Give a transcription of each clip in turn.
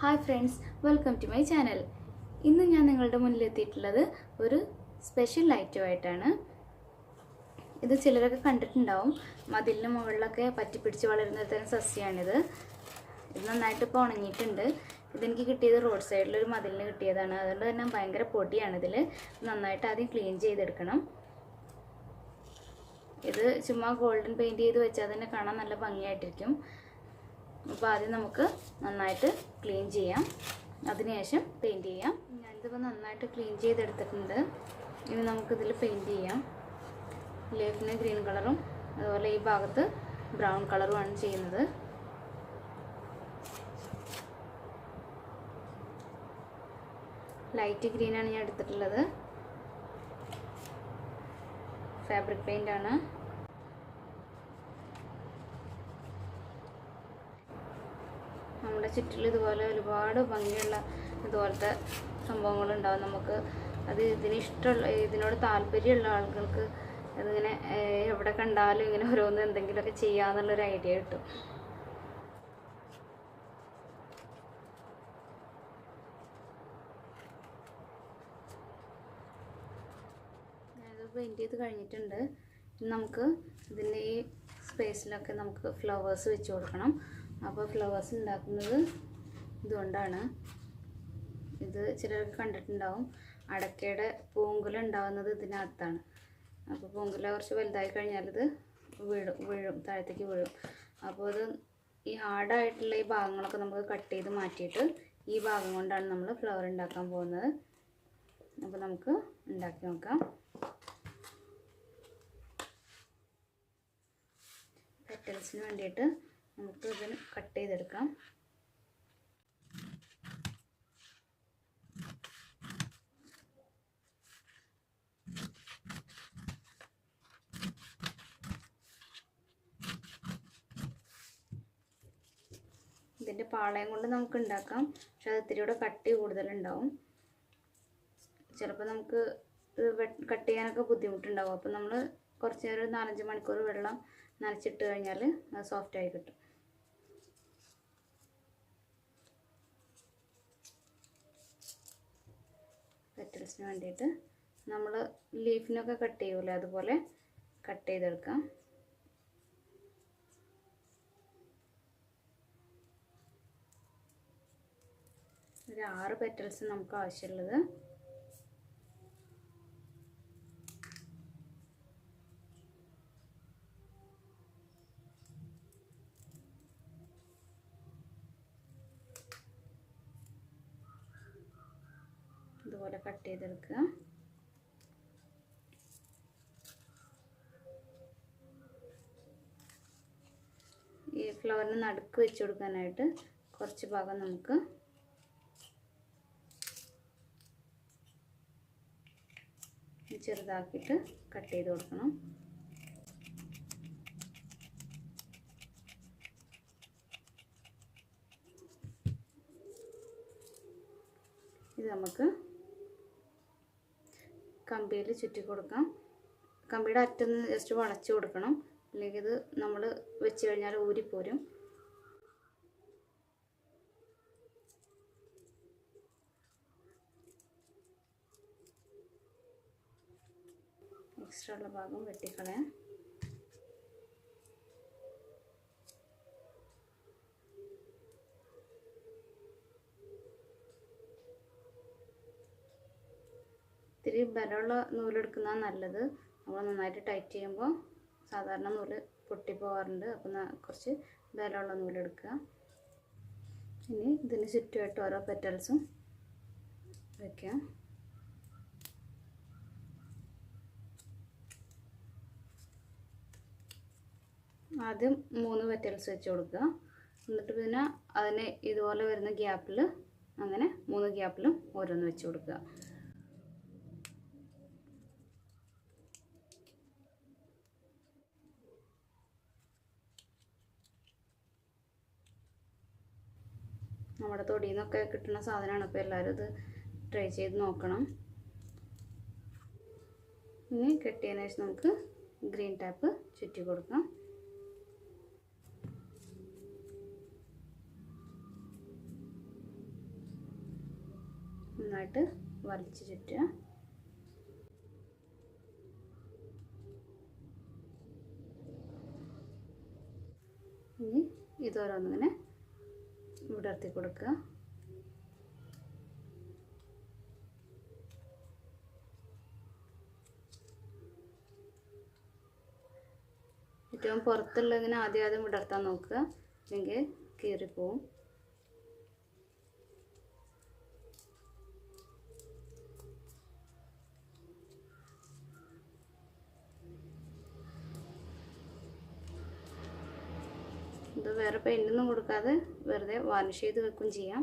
Hi friends welcome to my channel ഇന്ന് ഞാൻ നിങ്ങളുടെ മുന്നിൽ എത്തിയിട്ടുള്ളത് ഒരു സ്പെഷ്യൽ ഐറ്റമായിട്ടാണ് ഇത് ചിലരൊക്കെ കണ്ടിട്ടുണ്ടാവും. മതിലിന് മുകളിലൊക്കെ പറ്റിപ്പിടിച്ച് വളരുന്ന തരം സസ്യമാണിത് ഇത് നന്നായിട്ട് ഇപ്പോൾ ഉണങ്ങിയിട്ടുണ്ട്. ഇതെനിക്ക് കിട്ടിയത് റോഡ് സൈഡിലൊരു മതിലിന് കിട്ടിയതാണ്. അതുകൊണ്ട് തന്നെ ഭയങ്കര പൊടിയാണ് ഇതിൽ. നന്നായിട്ട് ആദ്യം ക്ലീൻ ചെയ്തെടുക്കണം. ഇത് ചുമ്മാ ഗോൾഡൻ പെയിന്റ് ചെയ്ത് വെച്ചാൽ തന്നെ കാണാൻ നല്ല ഭംഗിയായിട്ടിരിക്കും. അപ്പോൾ ആദ്യം നമുക്ക് നന്നായിട്ട് ക്ലീൻ ചെയ്യാം. അതിനുശേഷം പെയിന്റ് ചെയ്യാം. ഞാനിതിപ്പോൾ നന്നായിട്ട് ക്ലീൻ ചെയ്തെടുത്തിട്ടുണ്ട്. ഇനി നമുക്കിതിൽ പെയിന്റ് ചെയ്യാം. ലേഫിന് ഗ്രീൻ കളറും അതുപോലെ ഈ ഭാഗത്ത് ബ്രൗൺ കളറുമാണ് ചെയ്യുന്നത്. ലൈറ്റ് ഗ്രീനാണ് ഞാൻ എടുത്തിട്ടുള്ളത്. ഫാബ്രിക് പെയിന്റ് നമ്മുടെ ചുറ്റിലും ഇതുപോലെ ഒരുപാട് ഭംഗിയുള്ള ഇതുപോലത്തെ സംഭവങ്ങളുണ്ടാവും. നമുക്ക് അത് ഇതിന് ഇഷ്ടമുള്ള ഇതിനോട് താല്പര്യമുള്ള ആളുകൾക്ക് അതിങ്ങനെ എവിടെ കണ്ടാലും ഇങ്ങനെ ഓരോന്ന് എന്തെങ്കിലുമൊക്കെ ചെയ്യാന്നുള്ളൊരു ഐഡിയ കിട്ടും. പെയിന്റ് ചെയ്ത് കഴിഞ്ഞിട്ടുണ്ട്. നമുക്ക് ഇതിന്റെ ഈ സ്പേസിലൊക്കെ നമുക്ക് ഫ്ലവേഴ്സ് വെച്ച് കൊടുക്കണം. അപ്പോൾ ഫ്ലവേഴ്സ് ഉണ്ടാക്കുന്നത് ഇതുകൊണ്ടാണ്. ഇത് ചിലർക്ക് കണ്ടിട്ടുണ്ടാവും. അടക്കയുടെ പൂങ്കുല ഉണ്ടാവുന്നത് ഇതിനകത്താണ്. അപ്പോൾ പൂങ്കുല കുറച്ച് വലുതായി കഴിഞ്ഞാൽ ഇത് വീഴും വീഴും താഴത്തേക്ക് വീഴും. അപ്പോൾ ഇത് ഈ ഹാർഡായിട്ടുള്ള ഈ ഭാഗങ്ങളൊക്കെ നമുക്ക് കട്ട് ചെയ്ത് മാറ്റിയിട്ട് ഈ ഭാഗം കൊണ്ടാണ് നമ്മൾ ഫ്ലവർ ഉണ്ടാക്കാൻ പോകുന്നത്. അപ്പോൾ നമുക്ക് ഉണ്ടാക്കി നോക്കാം. പെറ്റൽസിന് വേണ്ടിയിട്ട് നമുക്ക് ഇതിന് കട്ട് ചെയ്തെടുക്കാം. ഇതിന്റെ പാളയം കൊണ്ട് നമുക്ക് ഉണ്ടാക്കാം. പക്ഷെ അത് ഇത്തിരി കൂടെ കട്ടി കൂടുതലുണ്ടാവും. ചിലപ്പോൾ നമുക്ക് കട്ട് ചെയ്യാനൊക്കെ ബുദ്ധിമുട്ടുണ്ടാവും. അപ്പോൾ നമ്മൾ കുറച്ച് നേരം ഒരു നാലഞ്ച് മണിക്കൂർ വെള്ളം നനച്ചിട്ട് കഴിഞ്ഞാൽ അത് സോഫ്റ്റായി കിട്ടും. പെറ്റൽസിന് വേണ്ടിയിട്ട് നമ്മൾ ലീഫിനൊക്കെ കട്ട് ചെയ്യൂലേ? അതുപോലെ കട്ട് ചെയ്തെടുക്കാം. ഒരു ആറ് പെറ്റൽസ് നമുക്ക് ആവശ്യമുള്ളത് ഇതുപോലെ കട്ട് ചെയ്തെടുക്കുക. ഈ ഫ്ലവറിന് നടുക്ക് വെച്ച് കൊടുക്കാനായിട്ട് കുറച്ച് ഭാഗം നമുക്ക് ചെറുതാക്കിയിട്ട് കട്ട് ചെയ്ത് കൊടുക്കണം ഇത് നമുക്ക് കമ്പിയിൽ ചുറ്റി കൊടുക്കാം. കമ്പിയുടെ അറ്റൊന്ന് ജസ്റ്റ് വളച്ചു കൊടുക്കണം. അല്ലെങ്കിൽ ഇത് നമ്മൾ വെച്ച് കഴിഞ്ഞാൽ ഊരിപ്പോരും എക്സ്ട്രാ ഉള്ള ഭാഗം വെട്ടിക്കളയാം. ഇത്തിരി ബലമുള്ള നൂലെടുക്കുന്നതാണ് നല്ലത്. നമ്മൾ നന്നായിട്ട് ടൈറ്റ് ചെയ്യുമ്പോൾ സാധാരണ നൂൽ പൊട്ടിപ്പോകാറുണ്ട് അപ്പം കുറച്ച് ബലമുള്ള നൂലെടുക്കുക. ഇനി ഇതിന് ചുറ്റുമായിട്ട് ഓരോ പെറ്റൽസും വയ്ക്കാം ആദ്യം മൂന്ന് പെറ്റൽസ് വെച്ച് കൊടുക്കുക. എന്നിട്ട് പിന്നെ അതിന് ഇതുപോലെ വരുന്ന ഗ്യാപ്പിൽ അങ്ങനെ മൂന്ന് ഗ്യാപ്പിലും ഓരോന്ന് വെച്ച് കൊടുക്കുക. നമ്മുടെ തൊടിയിൽ നിന്നൊക്കെ കിട്ടുന്ന സാധനമാണ് അപ്പോൾ എല്ലാവരും ഇത് ട്രൈ ചെയ്ത് നോക്കണം. ഇനി കെട്ടിയതിന് ശേഷം നമുക്ക് ഗ്രീൻ ടാപ്പ് ചുറ്റി കൊടുക്കാം. നന്നായിട്ട് വലിച്ചു ചുറ്റുക. ഇനി ഇതോരോന്നിങ്ങനെ വിടർത്തി കൊടുക്കുക ഏറ്റവും പുറത്തുള്ളതിനെ ആദ്യം ആദ്യം വിടർത്താൻ നോക്കുക. അല്ലെങ്കിൽ കീറിപ്പോവും ഇത് വേറെ പെയിന്റൊന്നും കൊടുക്കാതെ വെറുതെ വാർണിഷ് ചെയ്ത് വെക്കും ചെയ്യാം.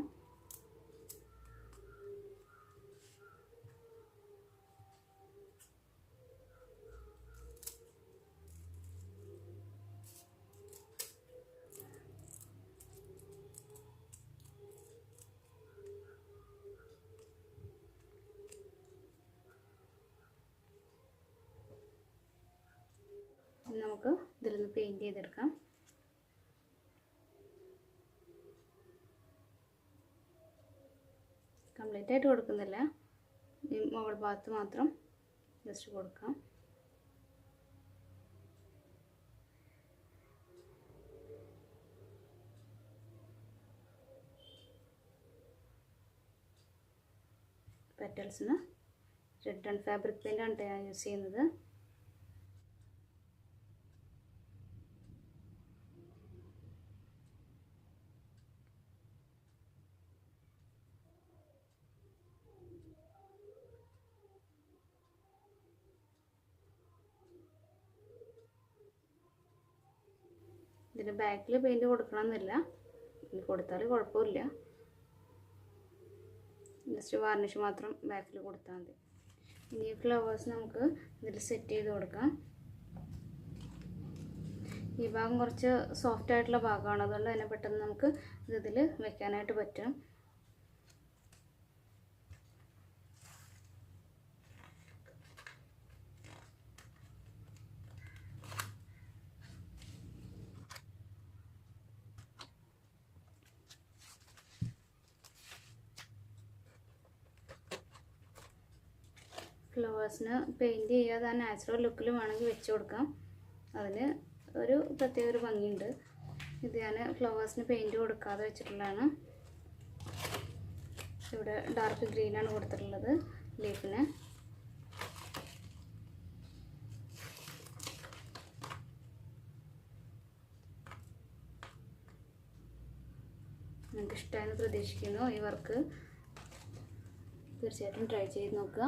നമുക്ക് ഇതിൽ നിന്ന് പെയിന്റ് ചെയ്തെടുക്കാം. ആയിട്ട് കൊടുക്കുന്നില്ല. ഈ മുകൾ ഭാഗത്ത് മാത്രം ജസ്റ്റ് കൊടുക്കാം. പെറ്റൽസിന് റെഡ് ആൻഡ് ഫാബ്രിക് പെയിന്റാണ് ഞാൻ യൂസ് ചെയ്യുന്നത്. ഇതിന്റെ ബാക്കിൽ പെയിന്റ് കൊടുക്കണമെന്നില്ല ഇനി കൊടുത്താൽ കുഴപ്പമില്ല. ജസ്റ്റ് വാർണിഷ് മാത്രം ബാക്കിൽ കൊടുത്താൽ മതി. ഇനി ഫ്ലവേഴ്സ് നമുക്ക് ഇതിൽ സെറ്റ് ചെയ്ത് കൊടുക്കാം. ഈ ഭാഗം കുറച്ച് സോഫ്റ്റ് ആയിട്ടുള്ള ഭാഗമാണ്. അതുകൊണ്ട് തന്നെ പെട്ടെന്ന് നമുക്ക് ഇത് ഇതിൽ വെക്കാനായിട്ട് പറ്റും. ഫ്ലവേഴ്സിന് പെയിന്റ് ചെയ്യാതെ ആ നാച്ചുറൽ ലുക്കിൽ വേണമെങ്കിൽ വെച്ച് കൊടുക്കാം. അതിന് ഒരു പ്രത്യേക ഒരു ഭംഗിയുണ്ട്. ഇത് ഞാൻ ഫ്ലവേഴ്സിന് പെയിന്റ് കൊടുക്കാതെ വെച്ചിട്ടുള്ളതാണ്. ഇവിടെ ഡാർക്ക് ഗ്രീനാണ് കൊടുത്തിട്ടുള്ളത് ലീഫിന് നിങ്ങൾക്ക് ഇഷ്ടമായെന്ന് പ്രതീക്ഷിക്കുന്നു ഈ വർക്ക് തീർച്ചയായിട്ടും ട്രൈ ചെയ്ത് നോക്കുക.